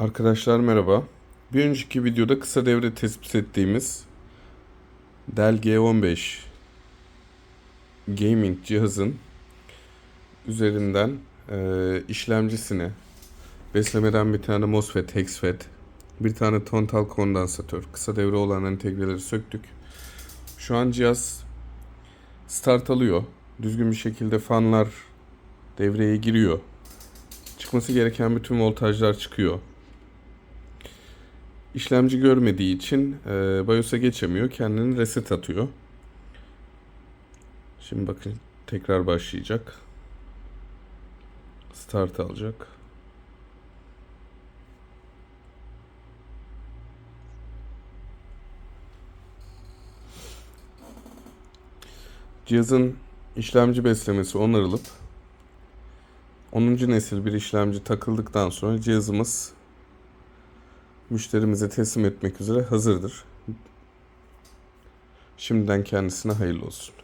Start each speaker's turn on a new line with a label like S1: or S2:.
S1: Arkadaşlar merhaba. Bir önceki videoda kısa devre tespit ettiğimiz Dell G15 gaming cihazın üzerinden e, işlemcisine beslemeden bir tane MOSFET, HEXFET, bir tane tontal kondansatör, kısa devre olan entegreleri söktük. Şu an cihaz start alıyor. Düzgün bir şekilde fanlar devreye giriyor. Çıkması gereken bütün voltajlar çıkıyor. İşlemci görmediği için e, BIOS'a geçemiyor. Kendini reset atıyor. Şimdi bakın tekrar başlayacak. Start alacak. Cihazın işlemci beslemesi onarılıp 10. nesil bir işlemci takıldıktan sonra cihazımız müşterimize teslim etmek üzere hazırdır. Şimdiden kendisine hayırlı olsun.